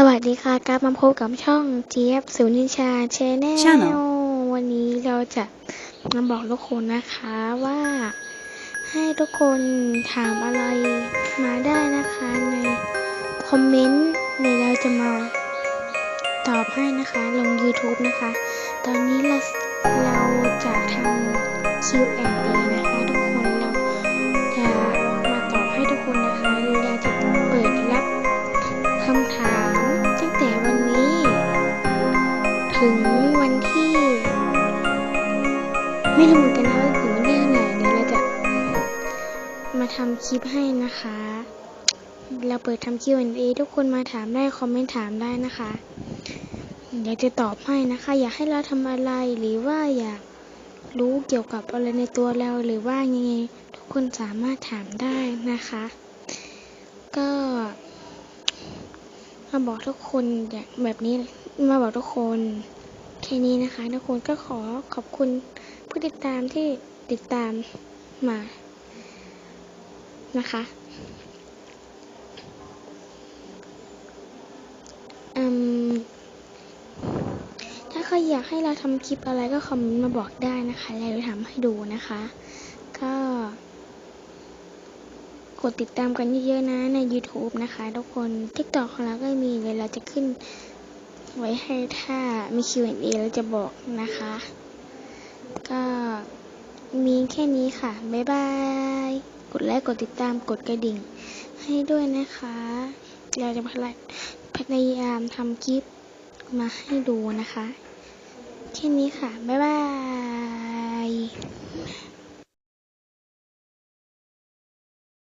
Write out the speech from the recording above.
สวัสดีค่ะกลับมาพบกับช่องเจี๊ยบสุนิชาแชนแน Channel ลวันนี้เราจะมาบอกทุกคนนะคะว่า ให้ทุกคนถามอะไรมาได้นะคะในคอมเมนต์เดี๋ยวเราจะมาตอบให้นะคะลง YouTube นะคะ ตอนนี้เราเราจะทำ Q&A ถึงวันที่ ไม่รู้เหมือนกันนะว่าถึงวันที่เท่าไหร่เดี๋ยวเราจะมาทำคลิปให้นะคะ เราเปิดทำ Q&A ทุกคนมาถามได้คอมเมนต์ถามได้นะคะ เดี๋ยวจะตอบให้นะคะ อยากให้เราทำอะไรหรือว่าอยากรู้เกี่ยวกับอะไรในตัวเราหรือว่ายังไงทุกคนสามารถถามได้นะคะ ก็มาบอกทุกคนแบบนี้ มาบอกทุกคนแค่นี้นะคะ ทุกคนก็ขอขอบคุณผู้ติดตามที่ติดตามมานะคะอืมถ้าใครอยากให้เราทำคลิปอะไรก็คอมเมนต์มาบอกได้นะคะแล้วทำให้ดูนะคะ ก็กดติดตามกันเยอะๆนะใน YouTube นะคะ ทุกคน TikTok ของเราก็มีเดี๋ยวเราจะขึ้น ไว้ให้ถ้ามี Q&A เราจะบอกนะคะ ก็มีแค่นี้ค่ะ บ๊ายบาย กดไลค์ กดติดตาม กดกระดิ่ง ให้ด้วยนะคะ เราจะพยายามทำคลิปมาให้ดูนะคะ แค่นี้ค่ะ บ๊ายบาย